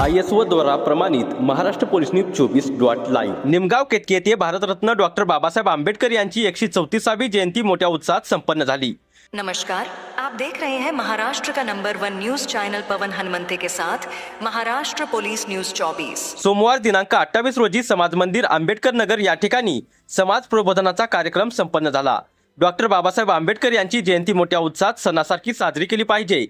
I S O द्वारा प्रमाणित Maharashtra police news चोवीस डॉट लाईव्ह. निमगाव केतकी येथे भारतरत्न डॉक्टर बाबासाहेब आंबेडकर यांची एकशे चौतीसावी जयंती मोठ्या उत्साहात संपन्न झाली. नमस्कार आप देख रहे हैं महाराष्ट्र का number one news channel Pawan Hanumante के साथ महाराष्ट्र पुलिस न्यूज 24 सोमवार दिनांक अठ्ठावीस रोजी समाज मंदिर आंबेडकर नगर या ठिकाणी समाज प्रबोधनाचा कार्यक्रम संपन्न झाला. डॉक्टर बाबासाहेब आंबेडकर यांची जयंती मोठ्या उत्साहात सणासारखी साजरी केली पाहिजे.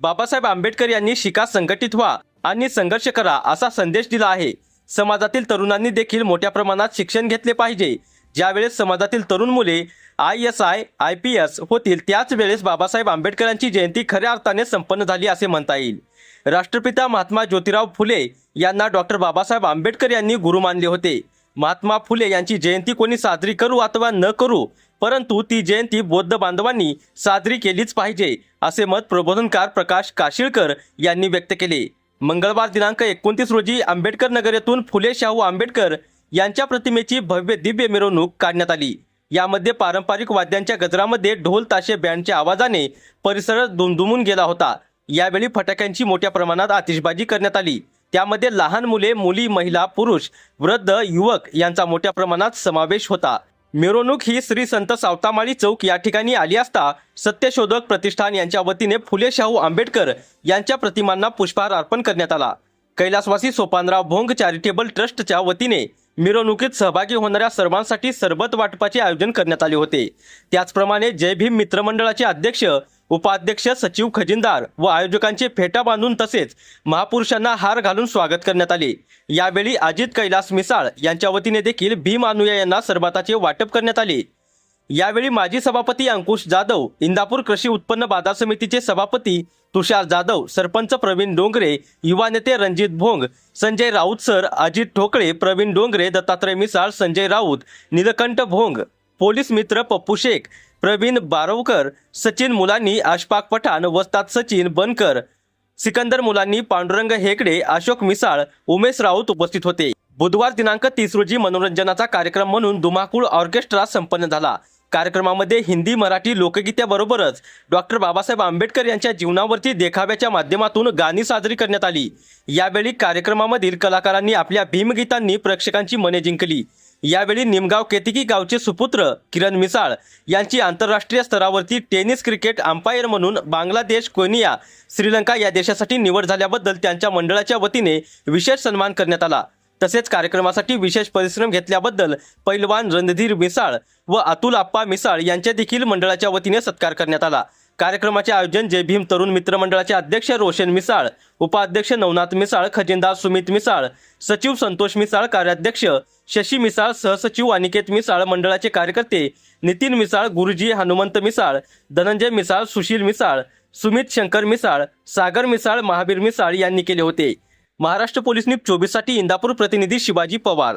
बाबासाहेब आंबेडकर यांनी शिका संघटित व्हा आणि संघर्ष करा असा संदेश दिला आहे. समाजातील तरुणांनी देखील मोठ्या प्रमाणात शिक्षण घेतले पाहिजे. ज्यावेळेस समाजातील तरुण मुले I S I I P S होतील त्याच वेळेस बाबासाहेब आंबेडकरांची जयंती खऱ्या अर्थाने संपन्न झाली असे म्हणता येईल. राष्ट्रपिता महात्मा ज्योतिराव फुले यांना डॉक्टर बाबासाहेब आंबेडकर यांनी गुरु मानले होते. महात्मा फुले यांची जयंती कोणी साजरी करू अथवा न करू परंतु ती जयंती बौद्ध बांधवांनी साजरी केलीच पाहिजे असे मत प्रबोधनकार प्रकाश काशिळकर यांनी व्यक्त केले. मंगळवार दिनांक एकोणतीस रोजी आंबेडकर नगर येथून फुले शाहू आंबेडकर यांच्या प्रतिमेची भव्य दिव्य मिरवणूक काढण्यात आली. यामध्ये पारंपरिक वाद्यांच्या गजरामध्ये ढोल ताशे बँडच्या आवाजाने परिसर दुमदुमून गेला होता. यावेळी फटाक्यांची मोठ्या प्रमाणात आतिषबाजी करण्यात आली. त्यामध्ये लहान मुले मुली महिला पुरुष वृद्ध युवक यांचा मोठ्या प्रमाणात समावेश होता. मिरवणूक ही श्री संत सावतामाळी चौक या ठिकाणी आली असता सत्यशोधक प्रतिष्ठान यांच्या वतीने फुले शाहू आंबेडकर यांच्या प्रतिमांना पुष्पहार अर्पण करण्यात आला. कैलासवासी सोपानराव भोंग चॅरिटेबल ट्रस्टच्या वतीने मिरवणुकीत सहभागी होणाऱ्या सर्वांसाठी सरबत वाटपाचे आयोजन करण्यात आले होते. त्याचप्रमाणे जय भीम मित्रमंडळाचे अध्यक्ष उपाध्यक्ष सचिव खजिनदार व आयोजकांचे फेटा बांधून तसेच महापुरुषांना हार घालून स्वागत करण्यात आले. यावेळी अजित कैलास मिसाळ यांच्या वतीने देखील भीम अनुया यांना सरबताचे वाटप करण्यात आले. यावेळी माजी सभापती अंकुश जाधव इंदापूर कृषी उत्पन्न बाजार समितीचे सभापती तुषार जाधव सरपंच प्रवीण डोंगरे युवा नेते रणजित भोंग संजय राऊत सर अजित ठोकळे प्रवीण डोंगरे दत्तात्रय मिसाळ संजय राऊत नीलकंठ भोंग पोलीस मित्र पप्पू शेख प्रवीण बारवकर सचिन मुलांनी आशपाक पठाण वस्ताद सचिन बनकर सिकंदर मुलांनी पांडुरंग हेगडे अशोक मिसाळ उमेश राऊत उपस्थित होते. बुधवार दिनांक तीस रोजी मनोरंजनाचा कार्यक्रम म्हणून धुमाकूळ ऑर्केस्ट्रा संपन्न झाला. कार्यक्रमामध्ये हिंदी मराठी लोकगीत्याबरोबरच डॉक्टर बाबासाहेब आंबेडकर यांच्या जीवनावरती देखाव्याच्या माध्यमातून गाणी साजरी करण्यात आली. यावेळी कार्यक्रमामधील कलाकारांनी आपल्या भीमगीतांनी प्रेक्षकांची मने जिंकली. यावेळी निमगाव केतिकी गावचे सुपुत्र किरण मिसाळ यांची आंतरराष्ट्रीय स्तरावरती टेनिस क्रिकेट अंपायर म्हणून बांगलादेश कोनिया श्रीलंका या देशासाठी निवड झाल्याबद्दल त्यांच्या मंडळाच्या वतीने विशेष सन्मान करण्यात आला. तसेच कार्यक्रमासाठी विशेष परिश्रम घेतल्याबद्दल पैलवान रणधीर मिसाळ व अतुल आप्पा मिसाळ यांच्या देखील मंडळाच्या वतीने सत्कार करण्यात आला. कार्यक्रमाचे आयोजन जय भीम तरुण मित्र मंडळाचे अध्यक्ष रोशन मिसाळ उपाध्यक्ष नवनाथ मिसाळ खजिनदार सुमित मिसाळ सचिव संतोष मिसाळ कार्याध्यक्ष शशी मिसाळ सहसचिव अनिकेत मिसाळ मंडळाचे कार्यकर्ते नितीन मिसाळ गुरुजी हनुमंत मिसाळ धनंजय मिसाळ सुशील मिसाळ सुमित शंकर मिसाळ सागर मिसाळ महावीर मिसाळ यांनी केले होते. महाराष्ट्र पोलीस न्यूज चोवीससाठी इंदापूर प्रतिनिधी शिवाजी पवार.